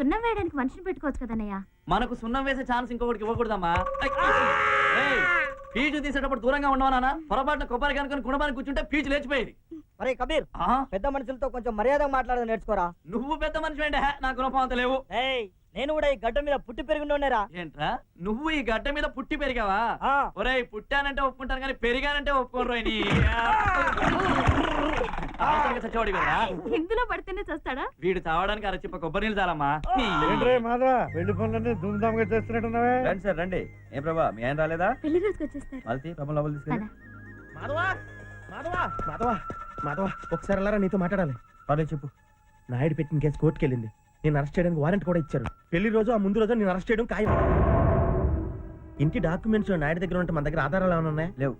సున్నం వేయడానికి మనిషిని పెట్టుకోవచ్చు కదన్నయ్య? మనకు సున్నం వేసే ఛాన్స్ ఇంకొకటికి ఇవ్వకూడదమ్మా. ఏయ్, ఫీజు తీసేటప్పుడు దూరంగా ఉండవా నాన్న? పొరపాటున కొబ్బరి కనుకొని గుణపానికి కూర్చుంటే ఫీజు లేచిపోయేది. అరే కబీర్ ఆ, పెద్ద మనుషులతో కొంచెం మర్యాదగా మాట్లాడడం నేర్చుకోరా? నువ్వు పెద్ద మనిషి ఏంటే నా గుణపం అంత లేవు. ఏయ్ నేను కూడా ఈ గడ్డ మీద పుట్టి పెరిగినోనేరా ఏంట్రా? నువ్వు ఈ గడ్డ మీద పుట్టి పెరిగావా? ఆ, ఒరేయ్ పుట్టానంటే ఒప్పుకుంటాను కానీ పెరిగానంటే ఒప్పుకోను రోయ్ నీ అవసరంగా చచ్చేవాడి కదా. ఇందులో పడితేనే చేస్తాడా? వీడు చావడానికి అరచిప్ప కొబ్బరి నీళ్ళు చాలమ్మా నీ. ఏంట్రే మాధవ పెళ్ళి పనులన్నీ ధూమ్గా చేస్తున్నట్టున్నావే? రండి సార్ రండి. ఏం ప్రభా మీ ఆయన రాలేదా? పెళ్ళి రోజుకి వచ్చేస్తారు మళ్ళీ ప్రభా లోపల తీసుకెళ్ళి. పద. మాధవా మాధవా. మాధవా మాధవా ఒకసారి వెళ్ళారా నీతో మాట్లాడాలి. పర్లేదు చెప్పు. నాయుడు పెట్టిన కేసు కోర్టుకి వెళ్ళింది నేను అరెస్ట్ చేయడానికి వారెంట్ కూడా ఇచ్చారు. పెళ్ళి రోజు ఆ ముందు రోజు నేను అరెస్ట్ చేయడం ఖాయం. ఇంటి డాక్యుమెంట్స్ నాయుడు దగ్గర ఉంటే మన దగ్గర ఆధారాలు ఏమైనా ఉన్నాయా? లేవు.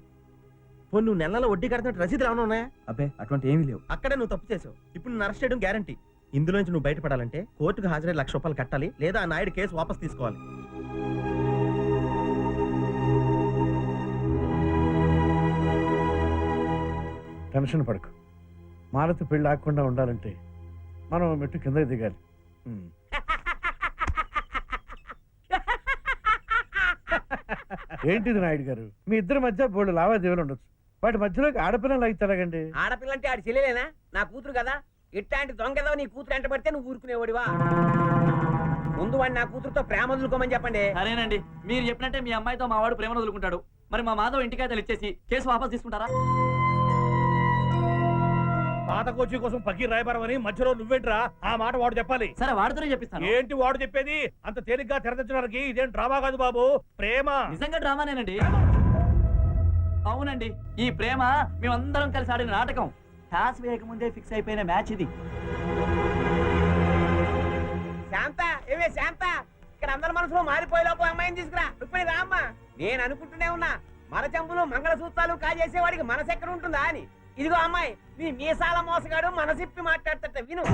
పోనీ నువ్వు నెలలో వడ్డీ కడుతున్నట్టు రసీదులు ఏమైనా ఉన్నాయా? అబ్బే అటువంటి ఏమీ లేవు. అక్కడే నువ్వు తప్పు చేసావు. ఇప్పుడు నేను అరెస్ట్ చేయడం గ్యారంటీ ఇందులో నుంచి నువ్వు బయటపడాలంటే కోర్టుకు హాజరై లక్ష రూపాయలు కట్టాలి లేదా ఆ నాయుడు కేసు వాపస్ తీసుకోవాలి. టెన్షన్ పడకు. మాలతి పెళ్ళి ఆగకుండా ఉండాలంటే మనం మెట్టు కిందకి దిగాలి. ఏంటిది నాయుడు గారు? మీ ఇద్దరి మధ్య బోళ్ళు లావాదేవీలు ఉండొచ్చు. వాటి మధ్యలోకి ఆడపిల్లలు అయితే ఎలాగండి? ఆడపిల్లంటే ఆడి చెల్లెలేనా? నా కూతురు కదా. ఇట్లాంటి దొంగదో నీ కూతురు ఎంట పడితే నువ్వు ఊరుకునేవాడివా ముందు వాడిని నా కూతురుతో ప్రేమ వదులుకోమని చెప్పండి. సరేనండి. మీరు చెప్పినట్టే మీ అమ్మాయితో మా వాడు ప్రేమ వదులుకుంటాడు. మరి మా మాధవ్ ఇంటికైతే ఇచ్చేసి కేసు వాపస్ తీసుకుంటారా? పాత కోచి కోసం పక్కి రాయబారం అని మధ్యలో నువ్వేంట్రా ఆ మాట వాడు చెప్పాలి. సరే వాడితోనే చెప్పిస్తాను. ఏంటి వాడు చెప్పేది? అంత తేలిగ్గా తెరదించడానికి ఇదేం డ్రామా కాదు బాబు ప్రేమ. నిజంగా డ్రామానేనండి అవునండి ఈ ప్రేమ మేమందరం కలిసి ఆడిన నాటకం. టాస్ వేయకముందే ఫిక్స్ అయిపోయిన మ్యాచ్ ఇది. శాంత ఏమే శాంత? ఇక్కడ అందరి మనసులో మారిపోయే లోపు అమ్మాయిని తీసుకురా. ఇప్పుడు రామ్మా. నేను అనుకుంటూనే ఉన్నా మన చెంబులు మంగళసూత్రాలు కాజేసేవాడికి మనసు ఎక్కడ ఉంటుందా అని. ఇదిగో అమ్మాయి నీ మీసాల మోసగాడు మనసిప్పి మాట్లాడతట విను.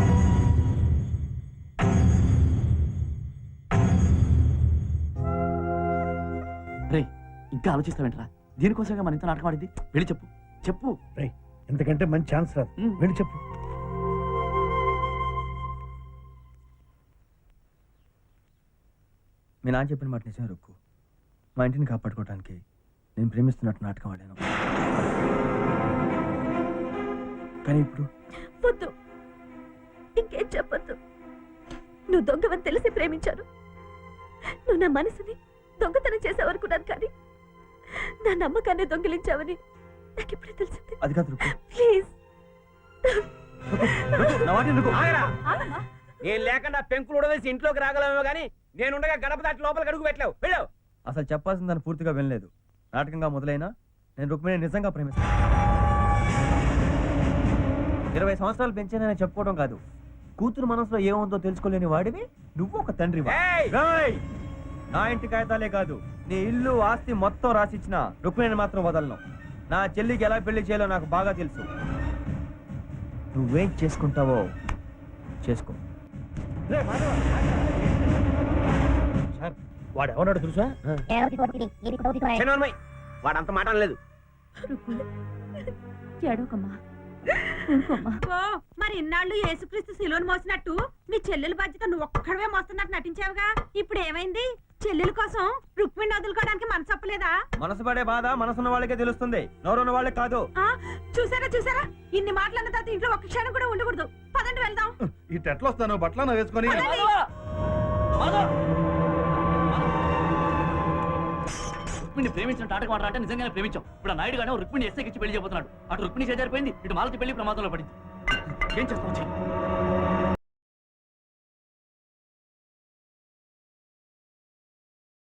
రే ఇంకా ఆలోచిస్తావేంట్రా? దీనికోసంగా మన ఇంత నాటకం ఆడింది? వెళ్ళి చెప్పు. చెప్పు. ఎందుకంటే మంచి ఛాన్స్ రాదు. వెళ్ళి చెప్పు. మీ నాన్న చెప్పిన మాట నిజమే రుక్కు మా ఇంటిని కాపాడుకోవడానికి నేను ప్రేమిస్తున్నట్టు నాటకం ఆడాను. కానీ ఇప్పుడు వద్దు. ఇంకేం చెప్పొద్దు. నువ్వు దొంగవని తెలిసి ప్రేమించాను. నువ్వు నా మనసుని దొంగతనం చేసావనుకున్నాను కానీ నా నమ్మకాన్ని దొంగిలించావని నాకు ఇప్పుడే తెలిసింది. అది కాదు ప్లీజ్. నేను లేకుండా పెంకులు ఉడదీసి ఇంట్లోకి రాగలమేమో గానీ నేనుండగా గడప దాటి లోపలికి అడుగు పెట్టలేవు. వెళ్ళావు అసలు చెప్పాల్సిన దాన్ని పూర్తిగా వినలేదు. నాటకంగా మొదలైనా నేను రుక్మిణి నిజంగా ప్రేమిస్తాను. ఇరవై సంవత్సరాలు పెంచానని చెప్పుకోవడం కాదు. కూతురు మనసులో ఏముందో తెలుసుకోలేని వాడివి నువ్వు ఒక తండ్రి! నా ఇంటి కాగితాలే కాదు నీ ఇల్లు ఆస్తి మొత్తం రాసిచ్చిన రుక్మిణిని మాత్రం వదలను. నా చెల్లికి ఎలా పెళ్ళి చేయాలో నాకు బాగా తెలుసు. నువ్వేం చేసుకుంటావో చేసుకో. వాడు ఎవన్నాడు తెలుసా? మాట ఏడోకమ్మా మరి ఇన్నాళ్ళు యేసుక్రీస్తు శిలోను మోసినట్టు మీ చెల్లెల బాధ్యత నువ్వు ఒక్కడవే మోస్తున్నట్టు నటించావుగా? ఇప్పుడు ఏమైంది? చెల్లెల కోసం రుక్మిణి వదులుకోవడానికి మనసు ఒప్పలేదా మనసు పడే బాధ మనసున్న వాళ్ళకే తెలుస్తుంది. నోరున్న వాళ్ళకి కాదు. ఆ చూసారా చూసారా? ఇన్ని మాటలన్న తర్వాత ఇంట్లో ఒక్క క్షణం కూడా ఉండకూడదు. పదండి వెళ్దాం. ఈ టెట్లు వస్తాను బట్టలు వేసుకొని. రుక్మిణి ప్రేమించిన నాటకం ఆడరా అంటే నిజంగానే ప్రేమించాం. ఇప్పుడు ఆ నాయుడు గానే రుక్మిణి ఎస్ఐకి ఇచ్చి పెళ్ళి చేయబోతున్నాడు. అటు రుక్మిణి చేజారిపోయింది ఇటు మాలతి పెళ్ళి ప్రమాదంలో పడింది. ఏం చేస్తావు